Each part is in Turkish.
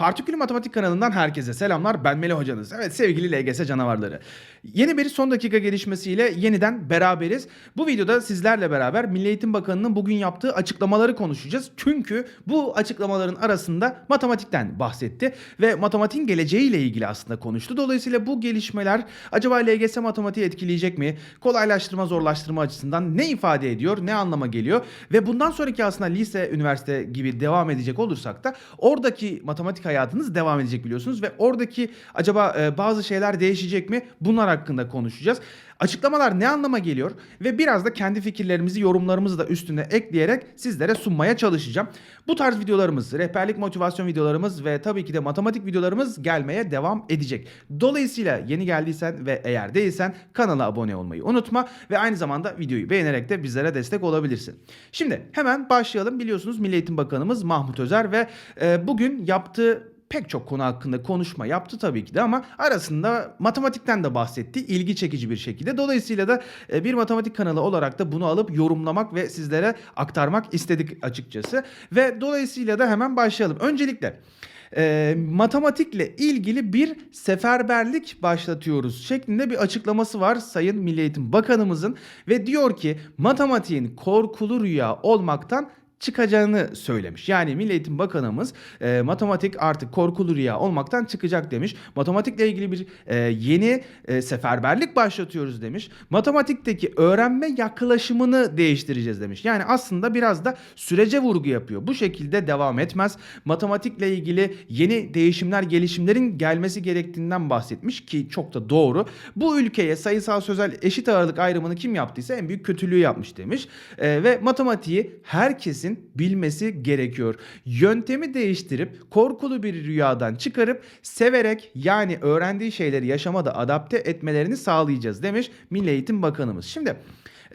Partikül Matematik kanalından herkese selamlar. Ben Melih hocanız. Evet sevgili LGS canavarları. Yeni bir son dakika gelişmesiyle yeniden beraberiz. Bu videoda sizlerle beraber Milli Eğitim Bakanı'nın bugün yaptığı açıklamaları konuşacağız. Çünkü bu açıklamaların arasında matematikten bahsetti ve matematiğin geleceğiyle ilgili aslında konuştu. Dolayısıyla bu gelişmeler acaba LGS matematiği etkileyecek mi? Kolaylaştırma, zorlaştırma açısından ne ifade ediyor, ne anlama geliyor? Ve bundan sonraki aslında lise, üniversite gibi devam edecek olursak da oradaki matematik hayatınız devam edecek biliyorsunuz ve oradaki acaba e, bazı şeyler değişecek mi? Bunlar hakkında konuşacağız. Açıklamalar ne anlama geliyor ve biraz da kendi fikirlerimizi, yorumlarımızı da üstüne ekleyerek sizlere sunmaya çalışacağım. Bu tarz videolarımız, rehberlik motivasyon videolarımız ve tabii ki de matematik videolarımız gelmeye devam edecek. Dolayısıyla yeni geldiysen ve eğer değilsen kanala abone olmayı unutma ve aynı zamanda videoyu beğenerek de bizlere destek olabilirsin. Şimdi hemen başlayalım. Biliyorsunuz Milli Eğitim Bakanımız Mahmut Özer ve e, bugün yaptığı pek çok konu hakkında konuşma yaptı tabii ki de ama arasında matematikten de bahsetti ilgi çekici bir şekilde. Dolayısıyla da e, bir matematik kanalı olarak da bunu alıp yorumlamak ve sizlere aktarmak istedik açıkçası. Ve dolayısıyla da hemen başlayalım. Öncelikle e, matematikle ilgili bir seferberlik başlatıyoruz şeklinde bir açıklaması var Sayın Milli Eğitim Bakanımızın ve diyor ki matematiğin korkulu rüya olmaktan çıkacağını söylemiş. Yani Milli Eğitim Bakanımız e, matematik artık korkulu rüya olmaktan çıkacak demiş. Matematikle ilgili bir e, yeni e, seferberlik başlatıyoruz demiş. Matematikteki öğrenme yaklaşımını değiştireceğiz demiş. Yani aslında biraz da sürece vurgu yapıyor. Bu şekilde devam etmez. Matematikle ilgili yeni değişimler, gelişimlerin gelmesi gerektiğinden bahsetmiş ki çok da doğru. Bu ülkeye sayısal sözel eşit ağırlık ayrımını kim yaptıysa en büyük kötülüğü yapmış demiş. E, ve matematiği herkesin bilmesi gerekiyor. Yöntemi değiştirip korkulu bir rüyadan çıkarıp severek yani öğrendiği şeyleri yaşamada adapte etmelerini sağlayacağız demiş Milli Eğitim Bakanımız. Şimdi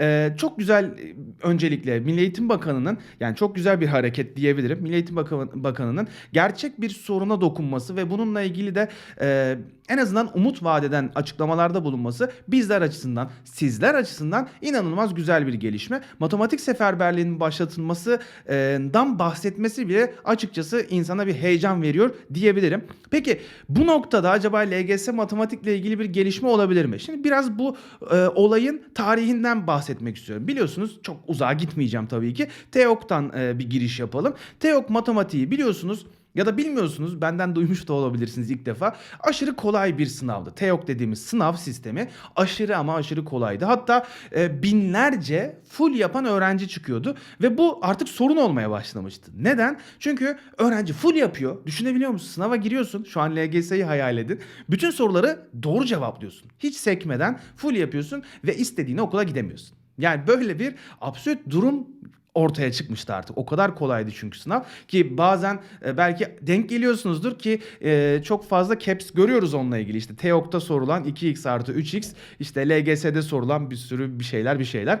ee, çok güzel e, öncelikle Milli Eğitim Bakanı'nın yani çok güzel bir hareket diyebilirim. Milli Eğitim Bakan- Bakanı'nın gerçek bir soruna dokunması ve bununla ilgili de e, en azından umut vadeden açıklamalarda bulunması bizler açısından, sizler açısından inanılmaz güzel bir gelişme. Matematik seferberliğinin başlatılmasından bahsetmesi bile açıkçası insana bir heyecan veriyor diyebilirim. Peki bu noktada acaba LGS matematikle ilgili bir gelişme olabilir mi? Şimdi biraz bu e, olayın tarihinden bahsetmek istiyorum. Biliyorsunuz çok uzağa gitmeyeceğim tabii ki. TEOK'tan e, bir giriş yapalım. TEOK matematiği biliyorsunuz ya da bilmiyorsunuz benden duymuş da olabilirsiniz ilk defa. Aşırı kolay bir sınavdı. TEOK dediğimiz sınav sistemi aşırı ama aşırı kolaydı. Hatta e, binlerce full yapan öğrenci çıkıyordu ve bu artık sorun olmaya başlamıştı. Neden? Çünkü öğrenci full yapıyor. Düşünebiliyor musun? Sınava giriyorsun. Şu an LGS'yi hayal edin. Bütün soruları doğru cevaplıyorsun. Hiç sekmeden full yapıyorsun ve istediğin okula gidemiyorsun. Yani böyle bir absürt durum ortaya çıkmıştı artık. O kadar kolaydı çünkü sınav ki bazen e, belki denk geliyorsunuzdur ki e, çok fazla caps görüyoruz onunla ilgili. İşte TEOK'ta sorulan 2x artı 3x işte LGS'de sorulan bir sürü bir şeyler bir şeyler.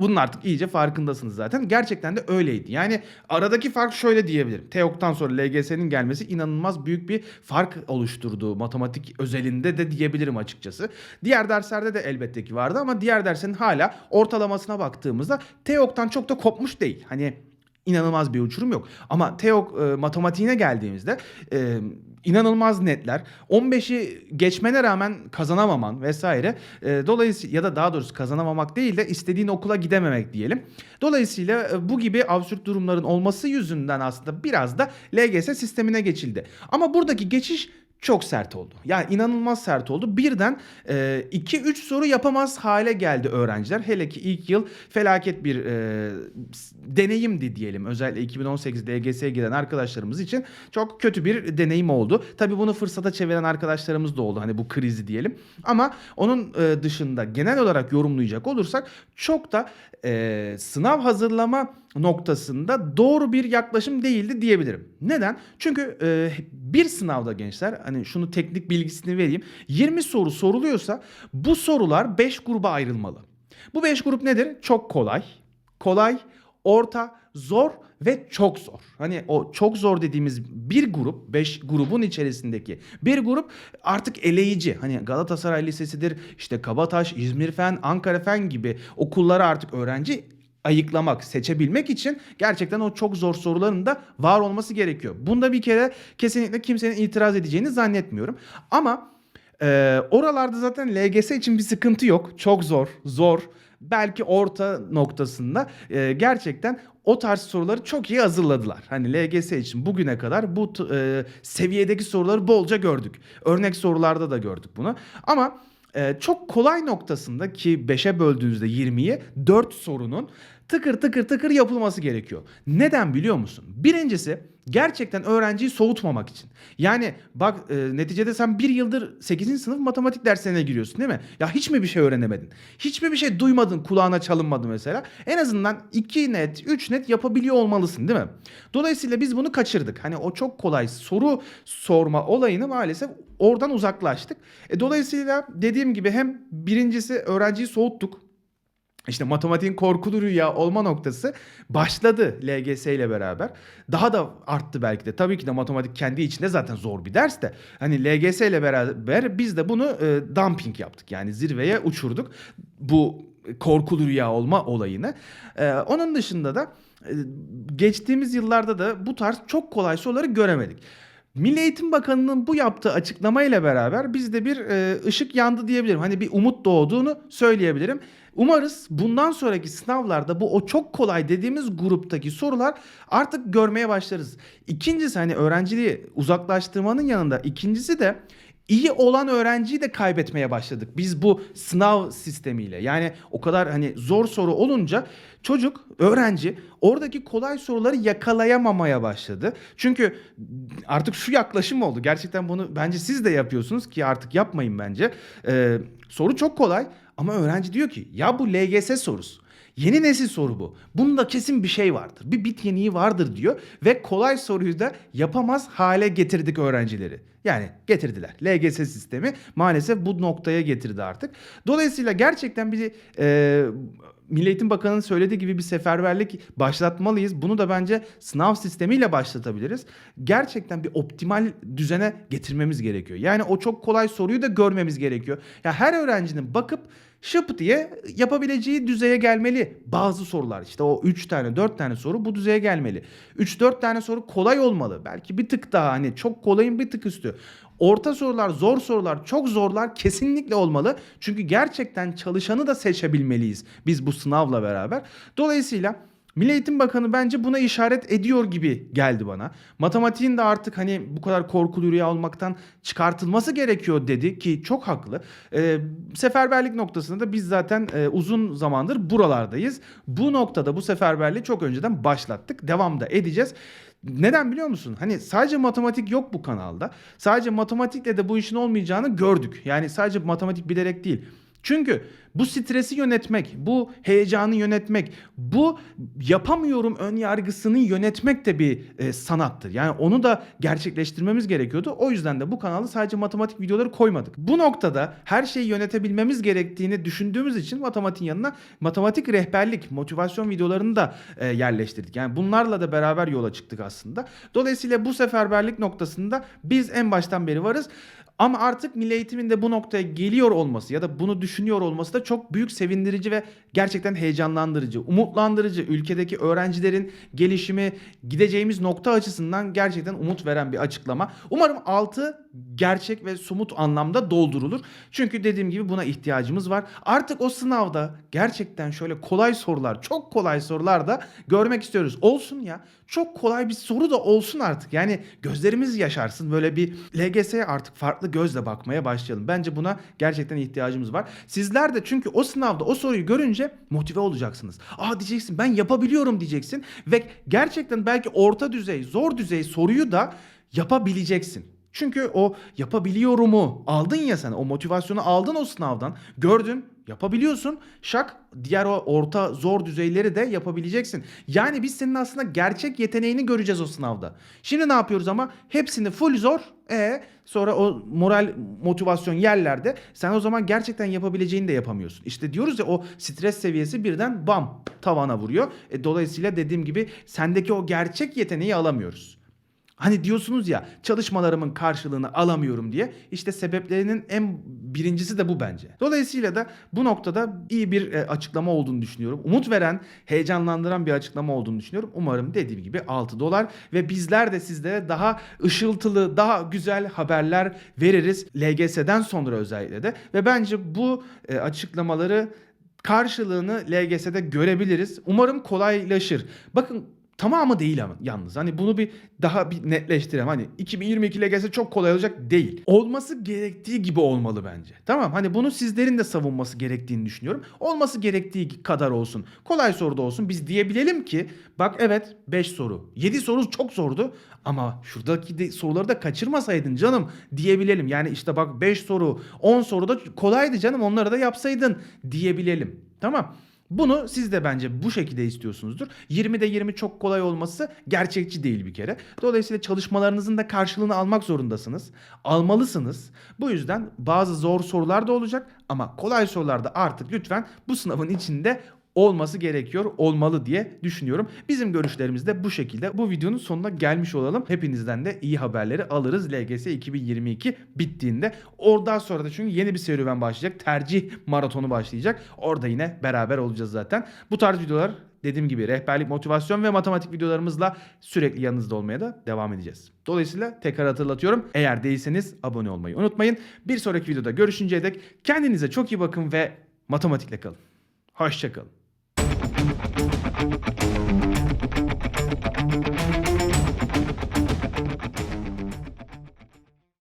Bunun artık iyice farkındasınız zaten. Gerçekten de öyleydi. Yani aradaki fark şöyle diyebilirim. TEOK'tan sonra LGS'nin gelmesi inanılmaz büyük bir fark oluşturdu matematik özelinde de diyebilirim açıkçası. Diğer derslerde de elbette ki vardı ama diğer derslerin hala ortalamasına baktığımızda TEOK'tan çok da kopmuş değil. Hani inanılmaz bir uçurum yok. Ama TEOK e, matematiğine geldiğimizde e, inanılmaz netler. 15'i geçmene rağmen kazanamaman vesaire. E, dolayısıyla ya da daha doğrusu kazanamamak değil de istediğin okula gidememek diyelim. Dolayısıyla e, bu gibi absürt durumların olması yüzünden aslında biraz da LGS sistemine geçildi. Ama buradaki geçiş çok sert oldu. Yani inanılmaz sert oldu. Birden 2-3 soru yapamaz hale geldi öğrenciler. Hele ki ilk yıl felaket bir e, deneyimdi diyelim. Özellikle 2018 LGS'ye giden arkadaşlarımız için çok kötü bir deneyim oldu. Tabii bunu fırsata çeviren arkadaşlarımız da oldu. Hani bu krizi diyelim. Ama onun e, dışında genel olarak yorumlayacak olursak çok da e, sınav hazırlama noktasında doğru bir yaklaşım değildi diyebilirim. Neden? Çünkü e, bir sınavda gençler hani şunu teknik bilgisini vereyim. 20 soru soruluyorsa bu sorular 5 gruba ayrılmalı. Bu 5 grup nedir? Çok kolay, kolay, orta, zor ve çok zor. Hani o çok zor dediğimiz bir grup, 5 grubun içerisindeki bir grup artık eleyici. Hani Galatasaray Lisesi'dir, işte Kabataş, İzmir Fen, Ankara Fen gibi okullara artık öğrenci ayıklamak, seçebilmek için gerçekten o çok zor soruların da var olması gerekiyor. Bunda bir kere kesinlikle kimsenin itiraz edeceğini zannetmiyorum. Ama e, oralarda zaten LGS için bir sıkıntı yok. Çok zor, zor. Belki orta noktasında e, gerçekten o tarz soruları çok iyi hazırladılar. Hani LGS için bugüne kadar bu e, seviyedeki soruları bolca gördük. Örnek sorularda da gördük bunu. Ama e, çok kolay noktasında ki 5'e böldüğünüzde 20'yi 4 sorunun tıkır tıkır tıkır yapılması gerekiyor. Neden biliyor musun? Birincisi gerçekten öğrenciyi soğutmamak için. Yani bak e, neticede sen bir yıldır 8. sınıf matematik derslerine giriyorsun değil mi? Ya hiç mi bir şey öğrenemedin? Hiç mi bir şey duymadın kulağına çalınmadı mesela? En azından 2 net 3 net yapabiliyor olmalısın değil mi? Dolayısıyla biz bunu kaçırdık. Hani o çok kolay soru sorma olayını maalesef oradan uzaklaştık. E, dolayısıyla dediğim gibi hem birincisi öğrenciyi soğuttuk. İşte matematiğin korkulu rüya olma noktası başladı LGS ile beraber. Daha da arttı belki de. Tabii ki de matematik kendi içinde zaten zor bir ders de. Hani LGS ile beraber biz de bunu e, dumping yaptık. Yani zirveye uçurduk bu korkulu rüya olma olayını. E, onun dışında da e, geçtiğimiz yıllarda da bu tarz çok kolay soruları göremedik. Milli Eğitim Bakanı'nın bu yaptığı açıklamayla beraber bizde bir e, ışık yandı diyebilirim. Hani bir umut doğduğunu söyleyebilirim. Umarız bundan sonraki sınavlarda bu o çok kolay dediğimiz gruptaki sorular artık görmeye başlarız. İkincisi hani öğrenciliği uzaklaştırmanın yanında ikincisi de iyi olan öğrenciyi de kaybetmeye başladık. Biz bu sınav sistemiyle. Yani o kadar hani zor soru olunca çocuk, öğrenci oradaki kolay soruları yakalayamamaya başladı. Çünkü artık şu yaklaşım oldu. Gerçekten bunu bence siz de yapıyorsunuz ki artık yapmayın bence. Ee, soru çok kolay ama öğrenci diyor ki ya bu LGS sorusu. Yeni nesil soru bu. Bunda kesin bir şey vardır. Bir bit yeniği vardır diyor ve kolay soruyu da yapamaz hale getirdik öğrencileri. Yani getirdiler. LGS sistemi maalesef bu noktaya getirdi artık. Dolayısıyla gerçekten bir e, Milli Eğitim Bakanı'nın söylediği gibi bir seferberlik başlatmalıyız. Bunu da bence sınav sistemiyle başlatabiliriz. Gerçekten bir optimal düzene getirmemiz gerekiyor. Yani o çok kolay soruyu da görmemiz gerekiyor. Ya her öğrencinin bakıp şıp diye yapabileceği düzeye gelmeli. Bazı sorular işte o 3 tane 4 tane soru bu düzeye gelmeli. 3-4 tane soru kolay olmalı. Belki bir tık daha hani çok kolayın bir tık üstü. Orta sorular, zor sorular, çok zorlar kesinlikle olmalı. Çünkü gerçekten çalışanı da seçebilmeliyiz biz bu sınavla beraber. Dolayısıyla Milli Eğitim Bakanı bence buna işaret ediyor gibi geldi bana. Matematiğin de artık hani bu kadar korkulu rüya olmaktan çıkartılması gerekiyor dedi ki çok haklı. Ee, seferberlik noktasında da biz zaten e, uzun zamandır buralardayız. Bu noktada bu seferberliği çok önceden başlattık. Devam da edeceğiz. Neden biliyor musun? Hani sadece matematik yok bu kanalda. Sadece matematikle de bu işin olmayacağını gördük. Yani sadece matematik bilerek değil. Çünkü bu stresi yönetmek, bu heyecanı yönetmek, bu yapamıyorum ön yargısını yönetmek de bir e, sanattır. Yani onu da gerçekleştirmemiz gerekiyordu. O yüzden de bu kanalda sadece matematik videoları koymadık. Bu noktada her şeyi yönetebilmemiz gerektiğini düşündüğümüz için matematiğin yanına matematik rehberlik, motivasyon videolarını da e, yerleştirdik. Yani bunlarla da beraber yola çıktık aslında. Dolayısıyla bu seferberlik noktasında biz en baştan beri varız. Ama artık milli eğitimin de bu noktaya geliyor olması ya da bunu düşünüyor olması da çok büyük sevindirici ve gerçekten heyecanlandırıcı, umutlandırıcı. Ülkedeki öğrencilerin gelişimi, gideceğimiz nokta açısından gerçekten umut veren bir açıklama. Umarım altı gerçek ve somut anlamda doldurulur. Çünkü dediğim gibi buna ihtiyacımız var. Artık o sınavda gerçekten şöyle kolay sorular, çok kolay sorular da görmek istiyoruz. Olsun ya. Çok kolay bir soru da olsun artık. Yani gözlerimiz yaşarsın. Böyle bir LGS'ye artık farklı gözle bakmaya başlayalım. Bence buna gerçekten ihtiyacımız var. Sizler de çünkü o sınavda o soruyu görünce motive olacaksınız. Aa diyeceksin ben yapabiliyorum diyeceksin ve gerçekten belki orta düzey, zor düzey soruyu da yapabileceksin. Çünkü o yapabiliyorumu aldın ya sen o motivasyonu aldın o sınavdan gördün yapabiliyorsun şak diğer o orta zor düzeyleri de yapabileceksin. Yani biz senin aslında gerçek yeteneğini göreceğiz o sınavda. Şimdi ne yapıyoruz ama hepsini full zor e sonra o moral motivasyon yerlerde sen o zaman gerçekten yapabileceğini de yapamıyorsun. İşte diyoruz ya o stres seviyesi birden bam tavana vuruyor. E, dolayısıyla dediğim gibi sendeki o gerçek yeteneği alamıyoruz. Hani diyorsunuz ya çalışmalarımın karşılığını alamıyorum diye. İşte sebeplerinin en birincisi de bu bence. Dolayısıyla da bu noktada iyi bir e, açıklama olduğunu düşünüyorum. Umut veren, heyecanlandıran bir açıklama olduğunu düşünüyorum. Umarım dediğim gibi 6 dolar ve bizler de sizlere daha ışıltılı, daha güzel haberler veririz. LGS'den sonra özellikle de ve bence bu e, açıklamaları karşılığını LGS'de görebiliriz. Umarım kolaylaşır. Bakın tamamı değil ama yalnız. Hani bunu bir daha bir netleştirelim. Hani 2022 LGS çok kolay olacak değil. Olması gerektiği gibi olmalı bence. Tamam hani bunu sizlerin de savunması gerektiğini düşünüyorum. Olması gerektiği kadar olsun. Kolay soruda olsun. Biz diyebilelim ki bak evet 5 soru. 7 soru çok zordu ama şuradaki de soruları da kaçırmasaydın canım diyebilelim. Yani işte bak 5 soru 10 soru da kolaydı canım onları da yapsaydın diyebilelim. Tamam. Bunu siz de bence bu şekilde istiyorsunuzdur. 20'de 20 çok kolay olması gerçekçi değil bir kere. Dolayısıyla çalışmalarınızın da karşılığını almak zorundasınız. Almalısınız. Bu yüzden bazı zor sorular da olacak ama kolay sorularda artık lütfen bu sınavın içinde olması gerekiyor, olmalı diye düşünüyorum. Bizim görüşlerimiz de bu şekilde. Bu videonun sonuna gelmiş olalım. Hepinizden de iyi haberleri alırız LGS 2022 bittiğinde. Oradan sonra da çünkü yeni bir serüven başlayacak. Tercih maratonu başlayacak. Orada yine beraber olacağız zaten. Bu tarz videolar dediğim gibi rehberlik, motivasyon ve matematik videolarımızla sürekli yanınızda olmaya da devam edeceğiz. Dolayısıyla tekrar hatırlatıyorum. Eğer değilseniz abone olmayı unutmayın. Bir sonraki videoda görüşünceye dek kendinize çok iyi bakın ve matematikle kalın. Hoşçakalın. thank you.